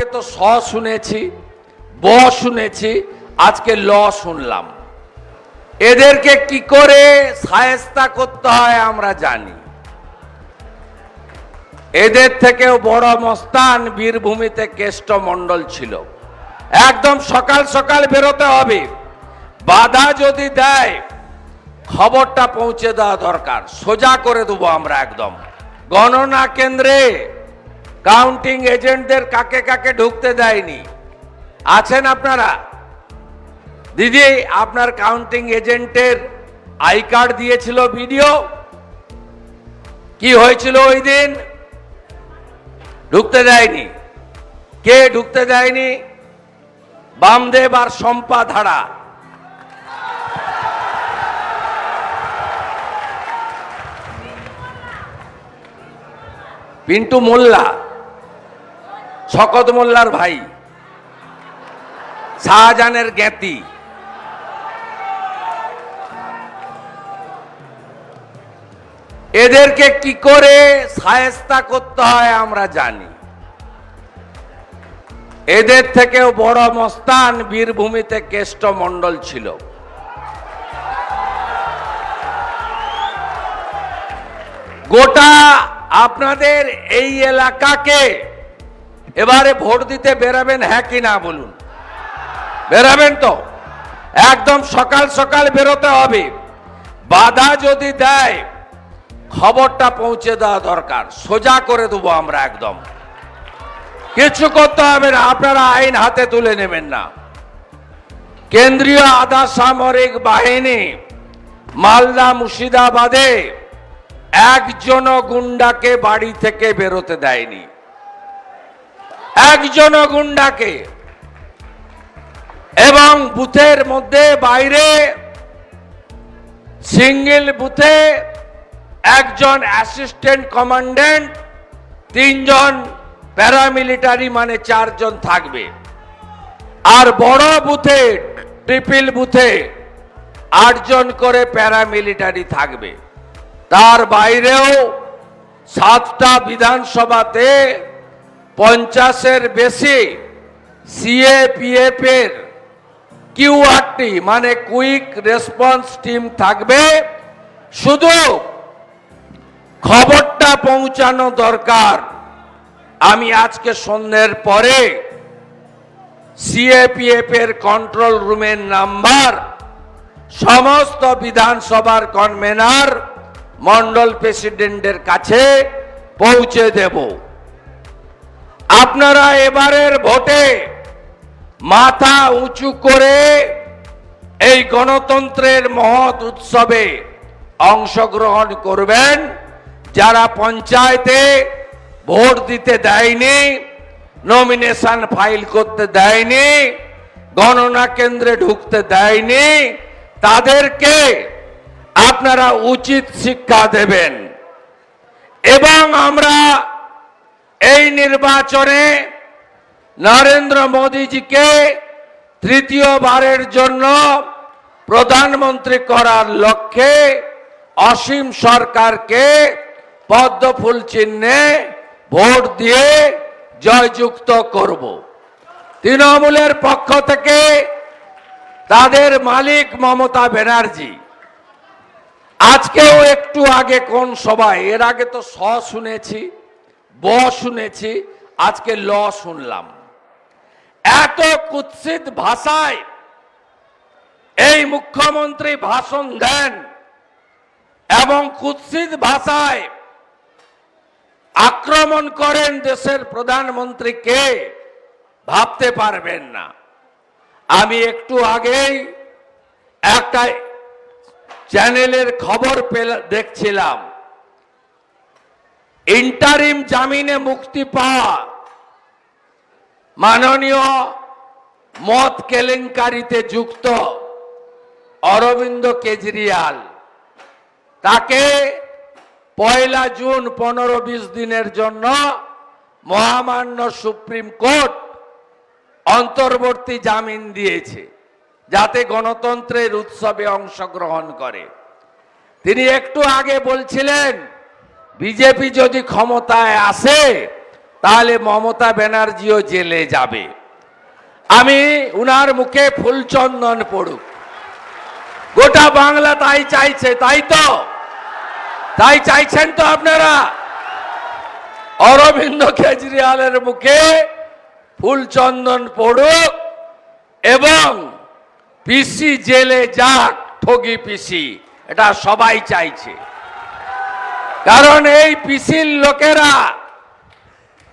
আগে তো স শুনেছি, ব শুনেছি, আজকে ল শুনলাম। এদেরকে কি করে সায়স্তা করতে হয় আমরা জানি। এদের থেকেও বড় মস্তান বীরভূমিতে কেষ্ট মণ্ডল ছিল। একদম সকাল সকাল বেরোতে হবে। বাধা যদি দেয়, খবরটা পৌঁছে দেওয়া দরকার। সোজা করে দেবো আমরা একদম। গণনা কেন্দ্রে কাউন্টিং এজেন্টদের কাকে কাকে ঢুকতে দেয়নি? আছেন আপনারা? দিদি, আপনার কাউন্টিং এজেন্টের আই কার্ড দিয়েছিল ভিডিও? কি হয়েছিল ওই দিন? ঢুকতে দেয়নি। কে ঢুকতে দেয়নি? বামদেব আর শম্পা ধারা। পিন্টু মোল্লা। শকত মোল্লার ভাই, শাহজাহানের জ্ঞাতি। এদেরকে কি করে সায়স্তা করতে হয় আমরা জানি। এদের থেকেও বড় মস্তান বীরভূমিতে কেষ্ট মণ্ডল ছিল। গোটা আপনাদের এই এলাকাকে এবারে ভোট দিতে বেরাবেন হ্যাঁ কি না বলুন। বেরাবেন তো। একদম সকাল সকাল বেরোতে হবে। বাধা যদি দেয়, খবরটা পৌঁছে দেওয়া দরকার। সোজা করে দেবো আমরা একদম। কিছু করতে হবে না, আপনারা আইন হাতে তুলে নেবেন না। কেন্দ্রীয় আধা সামরিক বাহিনী, মালদা মুর্শিদাবাদে একজন গুন্ডাকে বাড়ি থেকে বেরোতে দেয়নি। একজন গুন্ডাকে। এবং বুথের মধ্যে বাইরে সিঙ্গেল বুথে একজন অ্যাসিস্ট্যান্ট কমান্ড্যান্ট, তিনজন প্যারামিলিটারি মানে চারজন থাকবে। আর বড় বুথে, ট্রিপল বুথে আটজন করে প্যারামিলিটারি থাকবে। তার বাইরেও সাতটা বিধানসভাতে পঞ্চাশের বেশি সিএপিএফ এর কিউআরটি মানে কুইক রেসপন্স টিম থাকবে। শুধু খবরটা পৌঁছানো দরকার। আমি আজকে সন্ধ্যের পরে সিএপিএফ এর কন্ট্রোল রুমের নাম্বার, সমস্ত বিধানসভার কনভেনার মন্ডল প্রেসিডেন্টের কাছে পৌঁছে দেব। আপনারা এবারের ভোটে মাথা উঁচু করে এই গণতন্ত্রের মহৎ উৎসবে অংশগ্রহণ করবেন। যারা পঞ্চায়েতে ভোট দিতে দেয়নি নমিনেশন ফাইল করতে দেয়নি, গণনা কেন্দ্রে ঢুকতে দেয়নি, তাদেরকে আপনারা উচিত শিক্ষা দেবেন। এবং আমরা এই নির্বাচনে নরেন্দ্র মোদীজিকে তৃতীয়বারের জন্য প্রধানমন্ত্রী করার লক্ষ্যে অসীম সরকারকে পদ্মফুল চিহ্নে ভোট দিয়ে জয়যুক্ত করব। তৃণমূলের পক্ষ থেকে তাদের মালিক মমতা ব্যানার্জি, আজকেও একটু আগে কোন সভায়, এর আগে তো স শুনেছি ব শুনেছি, আজকে ল শুনলাম। এত কুৎসিত ভাষায় এই মুখ্যমন্ত্রী ভাষণ দেন এবং কুৎসিত ভাষায় আক্রমণ করেন দেশের প্রধানমন্ত্রীকে ভাবতে পারবেন না। আমি একটু আগেই একটা চ্যানেলের খবর দেখছিলাম। ইন্টারিম জামিনে মুক্তি পাওয়া মাননীয় মত কেলেঙ্কারিতে যুক্ত অরবিন্দ কেজরিয়াল তাকে পয়লা জুন পনেরো বিশ দিনের জন্য মহামান্য সুপ্রিম কোর্ট অন্তর্বর্তী জামিন দিয়েছে যাতে গণতন্ত্রের উৎসবে অংশগ্রহণ করে তিনি একটু আগে বলছিলেন বিজেপি যদি ক্ষমতায় আসে, তাহলে মমতা ব্যানার্জিও জেলে যাবে। আমি উনার মুখে ফুলচন্দন পড়ুক। গোটা বাংলা তাই চাইছে, তাই তো? তাই চাইছেন তো আপনারা? অরবিন্দ কেজরিওয়ালের মুখে ফুলচন্দন পড়ুক এবং পিসি জেলে যাক, ঠগি পিসি, এটা সবাই চাইছে। কারণ এই পিসির লোকেরা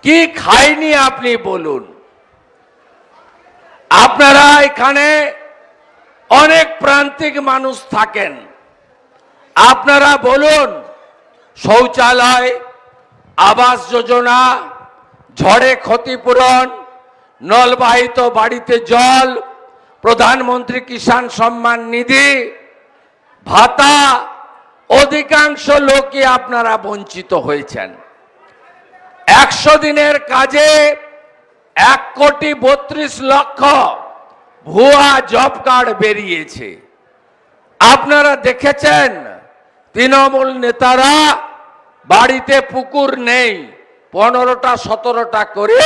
কি খায়নি আপনি বলুন। আপনারা এখানে অনেক প্রান্তিক মানুষ থাকেন। আপনারা বলুন, শৌচালয়, আবাস যোজনা, ঝড়ে ক্ষতিপূরণ, নলবাহিত বাড়িতে জল, প্রধানমন্ত্রী কিষাণ সম্মান নিধি, ভাতা অধিকাংশ লোকই আপনারা বঞ্চিত হয়েছেন। একশো দিনের কাজে এক কোটি বত্রিশ লক্ষ ভুয়া জব কার্ড বেরিয়েছে। আপনারা দেখেছেন, তৃণমূল নেতারা বাড়িতে পুকুর নেই, পনেরোটা, সতেরোটা করে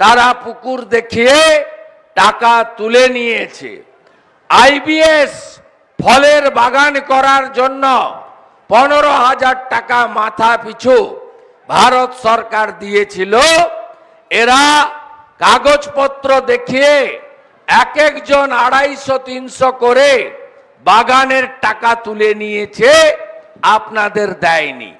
তারা পুকুর দেখিয়ে টাকা তুলে নিয়েছে। আইবিএস ফলের বাগান করার জন্য পনেরো হাজার টাকা মাথা পিছু ভারত সরকার দিয়েছিল। এরা কাগজপত্র দেখিয়ে এক একজন আড়াইশো, তিনশো করে বাগানের টাকা তুলে নিয়েছে, আপনাদের দেয়নি।